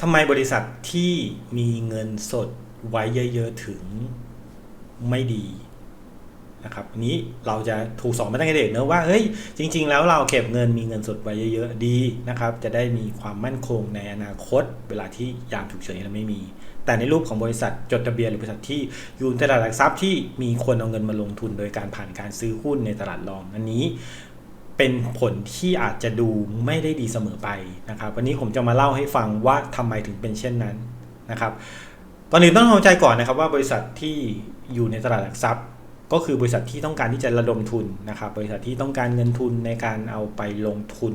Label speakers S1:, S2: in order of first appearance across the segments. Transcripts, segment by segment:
S1: ทำไมบริษัทที่มีเงินสดไว้เยอะๆถึงไม่ดีนะครับนนี้เราจะถูกสอนมาตั้งแต่เด็กเนอะว่าเฮ้ยจริง ๆ แล้วเราเก็บเงินมีเงินสดไว้เยอะๆดีนะครับ จะได้มีความมั่นคงในอนาคต เวลาที่ยามฉุกเฉินเราไม่มี แต่ในรูปของบริษัทจดทะเบียนหรือบริษัทที่อยู่ในตลาดหลักทรัพย์ที่มีคนเอาเงินมาลงทุนโดยการผ่านการซื้อหุ้นในตลาดรอง อันนี้ เป็นผลที่อาจจะดูไม่ได้ดีเสมอไปนะครับ วันนี้ผมจะมาเล่าให้ฟังว่าทำไมถึงเป็นเช่นนั้นนะครับก่อนอื่นต้องเข้าใจก่อนนะครับว่าบริษัทที่อยู่ในตลาดหลักทรัพย์ ก็คือบริษัทที่ต้องการที่จะระดมทุนนะครับ บริษัทที่ต้องการเงินทุนในการเอาไปลงทุน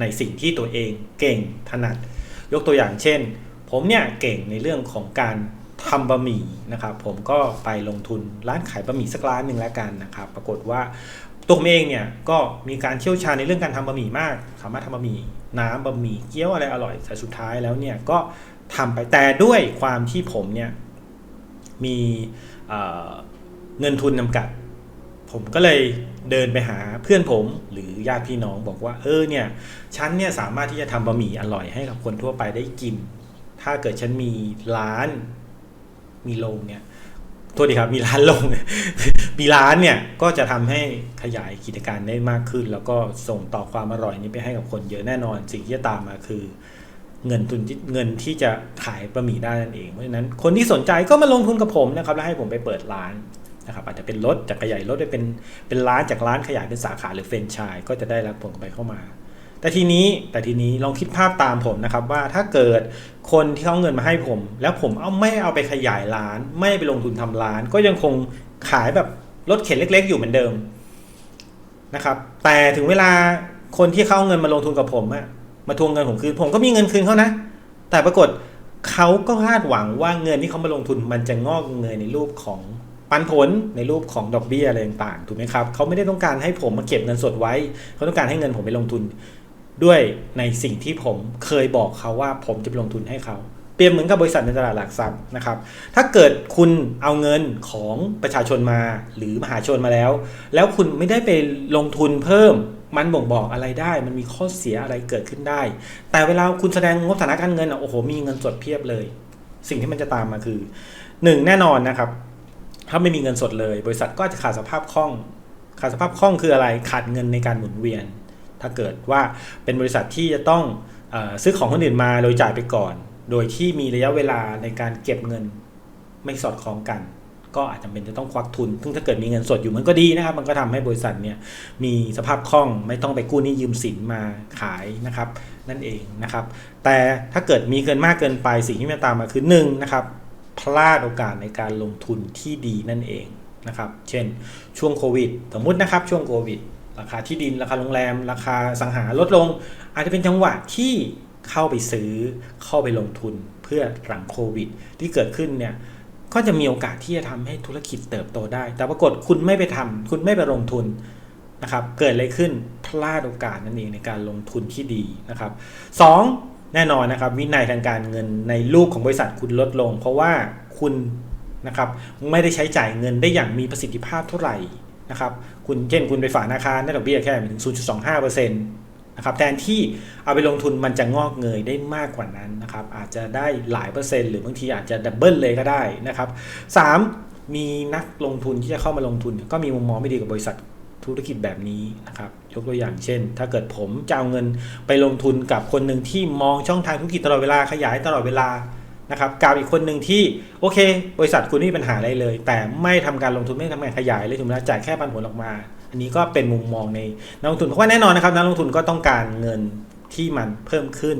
S1: ในสิ่งที่ตัวเองเก่งถนัด ยกตัวอย่างเช่น ผมเนี่ยเก่งในเรื่องของการทำบะหมี่นะครับ ผมก็ไปลงทุนร้านขายบะหมี่สักร้านหนึ่งแล้วกันนะครับ ปรากฏว่า ตัวผมเองเนี่ยก็มีการเชี่ยวชาญในเรื่องการทำบะหมี่มาก สามารถทำบะหมี่น้ำบะหมี่เกี๊ยวอะไรอร่อยแต่สุดท้ายแล้วเนี่ยก็ทำไปแต่ด้วยความที่ผมเนี่ยมีเเงินทุนจำกัด ผมก็เลยเดินไปหาเพื่อนผมหรือญาติพี่น้องบอกว่าเออเนี่ยฉันเนี่ยสามารถที่จะทำบะหมี่อร่อยให้กับคนทั่วไปได้กิน ถ้าเกิดฉันมีร้านมีโรงเนี่ยโทษดีครับมีร้านโรง มีร้านเนี่ยก็จะทำให้ขยายกิจการได้มากขึ้น แล้วก็ส่งต่อความอร่อยนี้ไปให้กับคนเยอะแน่นอน สิ่งที่จะตามมาคือ เงินทุนเงินที่จะขายบะหมี่ได้นั่นเองเพราะฉะนั้นคนที่สนใจก็มาลงทุนกับผมนะครับแล้วให้ผมไปเปิดร้านนะครับอาจจะเป็นรถจากขยายรถไปเป็นเป็นร้านจากร้านขยายเป็นสาขาหรือเฟรนไชส์ก็จะได้รับผลกำไรเข้ามา แต่ทีนี้แต่ทีนี้ลองคิดภาพตามผมนะครับว่าถ้าเกิดคนที่เขาเอาเงินมาให้ผม แล้วผมเอาไม่เอาไปขยายร้าน ไม่ไปลงทุนทำร้าน ก็ยังคง ขายแบบรถเข็นเล็ก ๆ อยู่เหมือนเดิมนะครับ แต่ถึงเวลาคนที่เขาเอาเงินมาลงทุนกับผมอะมาทวงเงินผมคืนผมก็มีเงินคืนเขานะ แต่ปรากฏเขาก็คาดหวังว่าเงินที่เขามาลงทุนมันจะงอกเงยในรูปของปันผลในรูปของดอกเบี้ยอะไรต่างๆถูกไหมครับเขาไม่ได้ต้องการให้ผมมาเก็บเงินสดไว้เขาต้องการให้เงินผมไปลงทุน ด้วยในสิ่งที่ผมเคยบอกเขาว่าผมจะไปลงทุนให้เขา รียบเหมือนกับบริษัทในตลาดหลักทรัพย์นะครับ ถ้าเกิดคุณเอาเงินของประชาชนมาหรือมหาชนมาแล้ว แล้วคุณไม่ได้ไปลงทุนเพิ่มมันบ่งบอกอะไรได้ มันมีข้อเสียอะไรเกิดขึ้นได้ แต่เวลาคุณแสดงงบฐานะการเงินอะโอ้โหมีเงินสดเพียบเลย สิ่งที่มันจะตามมาคือหนึ่งแน่นอนนะครับ ถ้าไม่มีเงินสดเลย บริษัทก็จะขาดสภาพคล่อง ขาดสภาพคล่องคืออะไรขาดเงินในการหมุนเวียน ถ้าเกิดว่าเป็นบริษัทที่จะต้องอซื้อของคนอื่นมาโดยจ่ายไปก่อน โดยที่มีระยะเวลาในการเก็บเงินไม่สอดคล้องกัน ก็อาจจะเป็นจะต้องควักทุน ซึ่งถ้าเกิดมีเงินสดอยู่มันก็ดีนะครับ มันก็ทำให้บริษัทเนี่ยมีสภาพคล่องไม่ต้องไปกู้หนี้ยืมสินมาขายนะครับ นั่นเองนะครับ แต่ถ้าเกิดมีเกินมากเกินไปสิ่งที่มันตามมาคือหนึ่งนะครับพลาดโอกาสในการลงทุนที่ดีนั่นเองนะครับ เช่น ช่วงโควิด สมมุตินะครับช่วงโควิด ราคาที่ดินราคาโรงแรม ราคาสังหาลดลง อาจจะเป็นจังหวะที่ เข้าไปซื้อเข้าไปลงทุนเพื่อหลังโควิด ที่เกิดขึ้นเนี่ยก็จะมีโอกาสที่จะทำให้ธุรกิจเติบโตได้ แต่ปรากฏคุณไม่ไปทำคุณไม่ไปลงทุนนะครับ เกิดอะไรขึ้นพลาดโอกาสนั่นเองในการลงทุนที่ดีนะครับสองแน่นอนนะครับ วินัยทางการเงินในรูปของบริษัทคุณลดลง เพราะว่าคุณนะครับไม่ได้ใช้จ่ายเงินได้อย่างมีประสิทธิภาพเท่าไหร่นะครับ คุณเช่นคุณไปฝากธนาคารได้ดอกเบี้ยแค่ถึง0.25%นะครับแทนที่เอาไปลงทุนมันจะงอกเงยได้มากกว่านั้นนะครับอาจจะได้หลายเปอร์เซ็นต์หรือบางทีอาจจะดับเบิลเลยก็ได้นะครับสามมีนักลงทุนที่จะเข้ามาลงทุน ก็มีมุมมองไม่ดีกับบริษัทธุรกิจแบบนี้นะครับยกตัวอย่างเช่น ถ้าเกิดผมจะเอาเงินไปลงทุนกับคนหนึ่งที่มองช่องทางธุรกิจตลอดเวลาขยายตลอดเวลา นะครับกับอีกคนหนึ่งที่โอเค บริษัทคุณไม่มีปัญหาอะไรเลย แต่ไม่ทำการลงทุนไม่ทำการขยายเลยถูกไหมจ่ายแค่ปันผลออกมา อันนี้ก็เป็นมุมมองในนักลงทุนเพราะว่าแน่นอนนะครับนักลงทุนก็ต้องการเงินที่มันเพิ่มขึ้น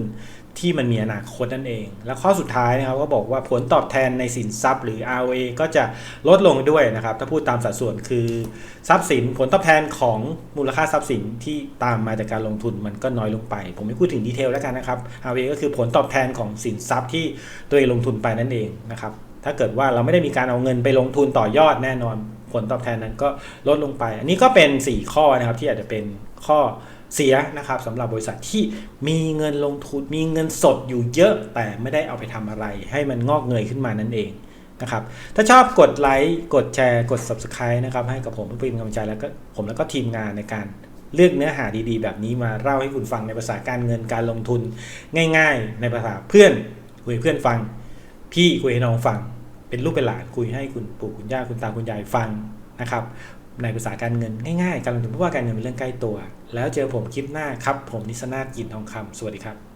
S1: ที่มันมีอนาคตนั่นเอง แล้วข้อสุดท้ายนะครับก็บอกว่าผลตอบแทนในสินทรัพย์หรือ ROA ก็จะลดลงด้วยนะครับ ถ้าพูดตามสัดส่วนคือทรัพย์สินผลตอบแทนของมูลค่าทรัพย์สินที่ตามมาจากการลงทุนมันก็น้อยลงไป ผมไม่พูดถึงดีเทลแล้วกันนะครับ ROA ก็คือผลตอบแทนของสินทรัพย์ที่ตัวเองลงทุนไปนั่นเองนะครับถ้าเกิดว่าเราไม่ได้มีการเอาเงินไปลงทุนต่อยอดแน่นอน ผลตอบแทนนั้นก็ลดลงไป อันนี้ก็เป็น 4 ข้อนะครับที่อาจจะเป็นข้อเสียนะครับสำหรับบริษัทที่มีเงินลงทุนมีเงินสดอยู่เยอะแต่ไม่ได้เอาไปทำอะไร ให้มันงอกเงยขึ้นมานั่นเองนะครับถ้าชอบกดไลค์กดแชร์กด Subscribe นะครับให้กับผมเพื่อเป็นกำลังใจแล้วก็ผมแล้วก็ทีมงานในการเลือกเนื้อหาดีๆ แบบนี้มาเล่าให้คุณฟังในภาษาการเงินการลงทุนง่าย ๆ ในภาษาเพื่อนคุยเพื่อนฟัง พี่คุยให้น้องฟัง เป็นลูกเป็นหลานคุยให้คุณปู่คุณย่าคุณตาคุณยายฟังนะครับ ในภาษาการเงินง่ายๆการลงทุนเพราะว่าการเงินเป็นเรื่องใกล้ตัว แล้วเจอผมคลิปหน้าครับ ผมนิสนาถกินทองคำสวัสดีครับ